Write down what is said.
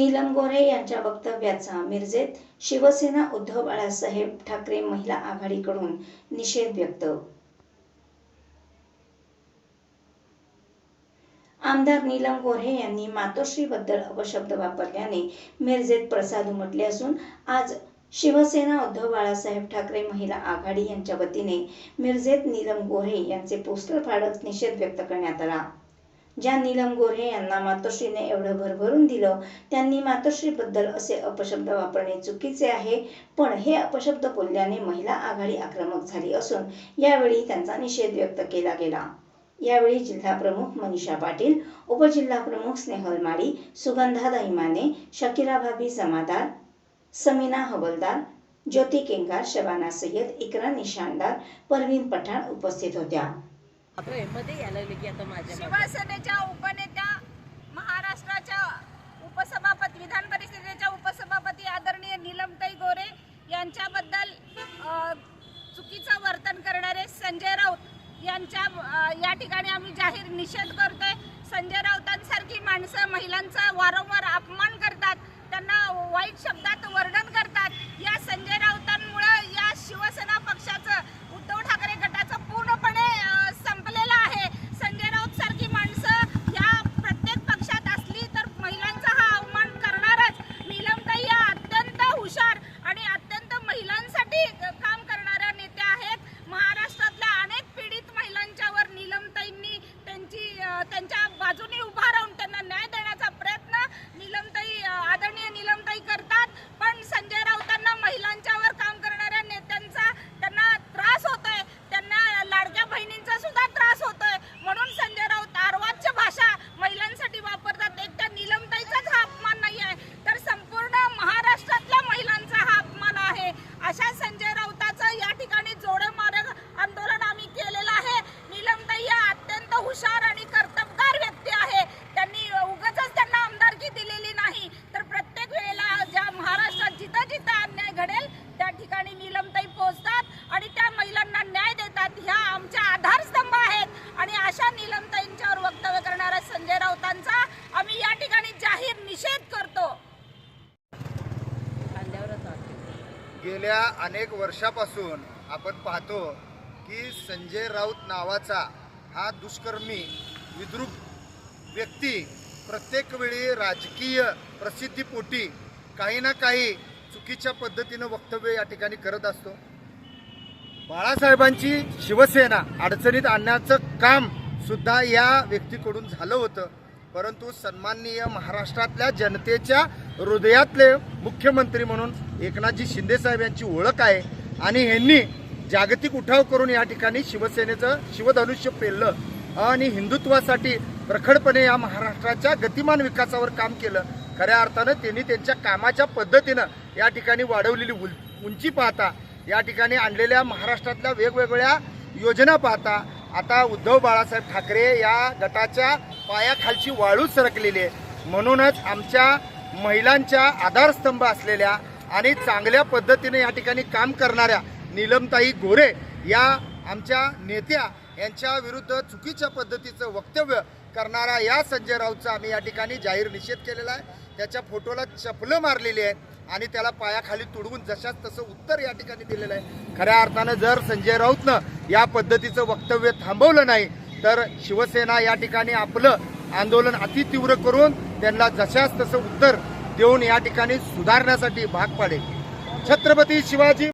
नीलम गोरे यांच्या वक्तव्याचा मिरजेत शिवसेना उद्धव बाळासाहेब ठाकरे महिला आघाडीकडून निषेध व्यक्त. आमदार नीलम गोऱ्हे यांनी मातोश्रीबद्दल अपशब्द वापरल्याने मिरजेत प्रसाद उमटले असून आज शिवसेना उद्धव बाळासाहेब ठाकरे महिला आघाडी यांच्या वतीने मिरजेत नीलम गोऱ्हे यांचे पोस्टर फाडत निषेध व्यक्त करण्यात आला. ज्या नीलम गोऱ्हे यांना मातोश्रीने एवढं भरभरून दिलं त्यांनी मातोश्रीबद्दल असे अपशब्द वापरणे चुकीचे आहे. पण हे अपशब्द बोलल्याने महिला आघाडी आक्रमक झाली असून यावेळी त्यांचा निषेध व्यक्त केला गेला. यावेळी जिल्हा प्रमुख मनीषा पाटील उपजिल्हा प्रमुख स्नेहल माळी सुगंधा दहिमाने शकिरा भाभी जमादार समीना हवलदार ज्योती केंगार शबाना सय्यद इकरा निशानदार परवीन पठाण उपस्थित होत्या. शिवसेनेच्या उपनेत्या महाराष्ट्राच्या उपसभापती विधान परिषदेच्या उपसभापती आदरणीय नीलमताई गोरे यांच्याबद्दल चुकीचं वर्तन करणारे संजय राऊत यांच्या या ठिकाणी आम्ही जाहीर निषेध करतोय. संजय राऊतांसारखी माणसं महिलांचा वारंवार अपमान करतात. त्यांना वाईट शब्दात वर्णन करतात या संजय राऊतांमुळं या शिवसेना पक्षाचं उद्धव ठाकरे गटाचं पूर्णपणे अ, संपलेलं आहे संजय राऊत सारखी माणसं या प्रत्येक पक्षात असली तर महिलांचा हा अवमान करणारच नीलमताई या अत्यंत हुशार आणि अत्यंत महिलांसाठी काम करणाऱ्या नेत्या आहेत महाराष्ट्रातल्या अनेक पीडित महिलांच्यावर नीलमताईंनी त्यांची अ, त्यांच्या बाजूने उभा राहून त्यांना न्याय देण्याचा प्रयत्न नीलमताई अ, आदरणीय नीलमताई करतात पण संजय राऊतांना महिलांच्यावर काम करणाऱ्या नेत्यांचा त्यांना त्रास होतोय त्यांना लाडक्या बहिणींचा सुद्धा त्रास होतोय म्हणून संजय राऊत अर्वाच्य भाषा महिलांसाठी वापरतात एक त्या नीलमताईचाच हा अपमान नाही आहे तर संपूर्ण महाराष्ट्रातल्या महिलांचा हा अपमान आहे अशा संजय राऊताचं या ठिकाणी जोडमार्ग आंदोलन आम्ही केलेलं आहे नीलमताई या अत्यंत हुशार आणि कर्तबगार व्यक्ती आहे त्यांनी उगाच त्यांना आमदारकी दिलेली नाही तर प्रत्येक वेळेला ज्या महाराष्ट्रात जिथं जिथं अन्याय घडेल त्या ठिकाणी नीलमताई पोहोचतात आणि त्या महिलांना न्याय देतात ह्या आमच्या आधारस्तंभ आहेत आणि अशा नीलमताईंच्यावर वक्तव्य करणाऱ्या संजय राऊतांचा आम्ही या ठिकाणी जाहीर निषेध करतो खांद्यावरच आहोत. गेल्या अनेक वर्षापासून आपण पाहतो की संजय राऊत नावाचा हा दुष्कर्मी विद्रुप व्यक्ती प्रत्येक वेळी राजकीय प्रसिद्धीपोटी काही ना काही चुकीच्या पद्धतीनं वक्तव्य या ठिकाणी करत असतो. बाळासाहेबांची शिवसेना अडचणीत आणण्याचं काम सुद्धा या व्यक्तीकडून झालं होतं. परंतु सन्माननीय महाराष्ट्रातल्या जनतेच्या हृदयातले मुख्यमंत्री म्हणून एकनाथजी शिंदे साहेब यांची ओळख आहे. आणि ह्यांनी जागतिक उठाव करून या ठिकाणी शिवसेनेचं शिवधनुष्य पेललं आणि हिंदुत्वासाठी प्रखडपणे या महाराष्ट्राच्या गतिमान विकासावर काम केलं. खऱ्या अर्थानं त्यांनी त्यांच्या कामाच्या पद्धतीनं या ठिकाणी वाढवलेली उंची पाहता या ठिकाणी आणलेल्या महाराष्ट्रातल्या वेगवेगळ्या योजना पाहता आता उद्धव बाळासाहेब ठाकरे या गटाच्या पायाखालची वाळू सरकलेली आहे. म्हणूनच आमच्या महिलांच्या आधारस्तंभ असलेल्या आणि चांगल्या पद्धतीने या ठिकाणी काम करणाऱ्या नीलमताई गोरे या आमच्या नेत्या यांच्या विरुद्ध चुकीच्या पद्धतीचं वक्तव्य करणारा या संजय राऊतचा आम्ही या ठिकाणी जाहीर निषेध केलेला आहे. त्याच्या फोटोला चपलं मारलेली आहे आणि त्याला पायाखाली तुडवून जशाच तसं उत्तर या ठिकाणी दिलेलं आहे. खऱ्या अर्थानं जर संजय राऊतनं या पद्धतीचं वक्तव्य थांबवलं नाही तर शिवसेना या ठिकाणी आपलं आंदोलन अतितीव्र करून त्यांना जशास तसं उत्तर देऊन या ठिकाणी सुधारण्यासाठी भाग पाडेल. छत्रपती शिवाजी